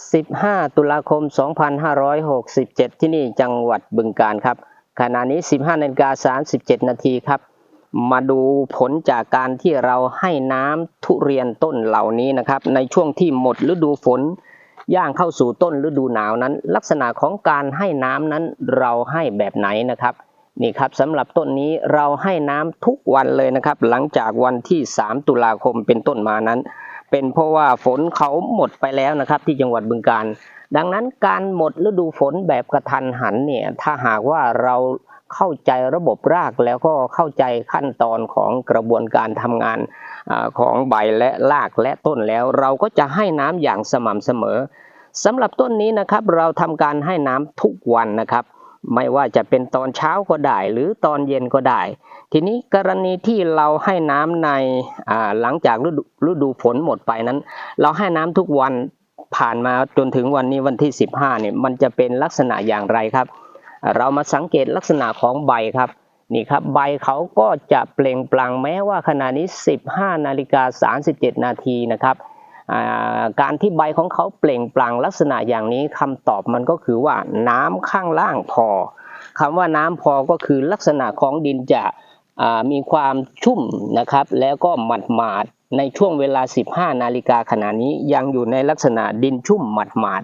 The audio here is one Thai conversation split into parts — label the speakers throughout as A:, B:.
A: 15 ตุลาคม 2567 ที่นี่จังหวัดบึงกาฬครับ ขณะนี้ 15นาฬิกา37 นาทีครับ มาดูผลจากการที่เราให้น้ำทุเรียนต้นเหล่านี้นะครับ ในช่วงที่หมดฤดูฝน ย่างเข้าสู่ต้นฤดูหนาวนั้น ลักษณะของการให้น้ำนั้นเราให้แบบไหนนะครับนี่ครับสำหรับต้นนี้เราให้น้ำทุกวันเลยนะครับ หลังจากวันที่ 3 ตุลาคมเป็นต้นมานั้น เป็นเพราะว่าฝนเขาหมดไปแล้วนะครับ ที่จังหวัดบึงกาฬดังนั้นการหมดฤดูฝนแบบกระทันหันเนี่ยถ้าหากว่าเราเข้าใจระบบรากแล้วก็เข้าใจขั้นตอนของกระบวนการทำงานอของใบและรากและต้นแล้ว เราก็จะให้น้ำอย่างสม่ำเสมอสำหรับต้นนี้นะครับ เราทำการให้น้ำทุกวันนะครับ ไม่ว่าจะเป็นตอนเช้าก็ได้ หรือตอนเย็นก็ได้ ทีนี้กรณีที่เราให้น้ำในหลังจากฤดูฤดูฝนหมดไปนั้น เราให้น้ำทุกวันผ่านมาจนถึงวันนี้วันที่ 15เนี่ยมันจะเป็นลักษณะอย่างไรครับ เรามาสังเกตลักษณะของใบครับนี่ครับใบเขาก็จะเปล่งปลั่งแม้ว่าขณะนี้ 15 นาฬิกา 37 นาทีนะครับ การที่ใบของเขาเปล่งปลั่งลักษณะอย่างนี้คำตอบมันก็คือว่าน้ำข้างล่างพอคำว่าน้ำพอก็คือลักษณะของดินจะมีความชุ่มนะครับ แล้วก็หมัดหมาดในช่วงเวลา 15 นาฬิกาขณะนี้ยังอยู่ในลักษณะดินชุ่มหมัดหมาด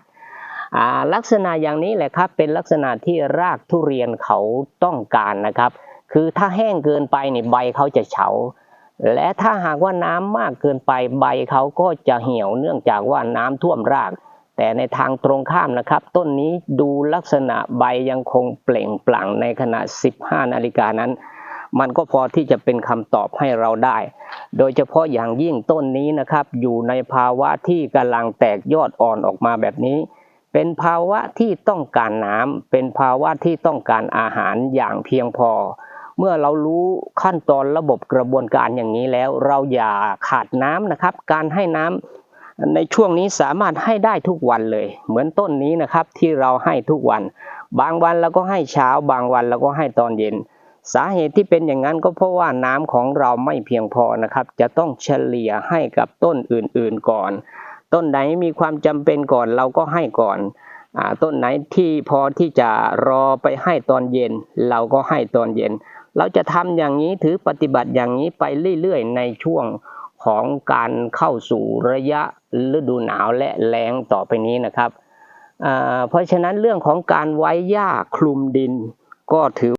A: ลักษณะอย่างนี้แหละครับเป็นลักษณะที่รากทุเรียนเขาต้องการนะครับ คือถ้าแห้งเกินไปเนี่ยใบเขาจะเฉา และถ้าหากว่าน้ำมากเกินไปใบเขาก็จะเหี่ยวเนื่องจากว่าน้ำท่วมราก แต่ในทางตรงข้ามนะครับ ต้นนี้ดูลักษณะใบยังคงเปล่งปลั่งในขณะ 15 นาฬิกานั้น มันก็พอที่จะเป็นคำตอบให้เราได้ โดยเฉพาะอย่างยิ่งต้นนี้นะครับ อยู่ในภาวะที่กำลังแตกยอดอ่อนออกมาแบบนี้ เป็นภาวะที่ต้องการน้ำเป็นภาวะที่ต้องการอาหารอย่างเพียงพอ เมื่อเรารู้ขั้นตอนระบบกระบวนการอย่างนี้แล้ว เราอย่าขาดน้ำนะครับ การให้น้ำในช่วงนี้สามารถให้ได้ทุกวันเลย เหมือนต้นนี้นะครับที่เราให้ทุกวัน บางวันเราก็ให้เช้า บางวันเราก็ให้ตอนเย็น สาเหตุที่เป็นอย่างนั้นก็เพราะว่าน้ำของเราไม่เพียงพอนะครับ จะต้องเฉลี่ยให้กับต้นอื่นๆก่อน ต้นไหนมีความจำเป็นก่อนเราก็ให้ก่อนอต้นไหนที่พอที่จะรอไปให้ตอนเย็น เราก็ให้ตอนเย็น เราจะทำอย่างนี้ถือปฏิบัติอย่างนี้ไปเรื่อยๆ ในช่วงของการเข้าสู่ระยะฤดูหนาวและแล้งต่อไปนี้นะครับ เพราะฉะนั้นเรื่องของการไว้หญ้าคลุมดิน ก็ถือ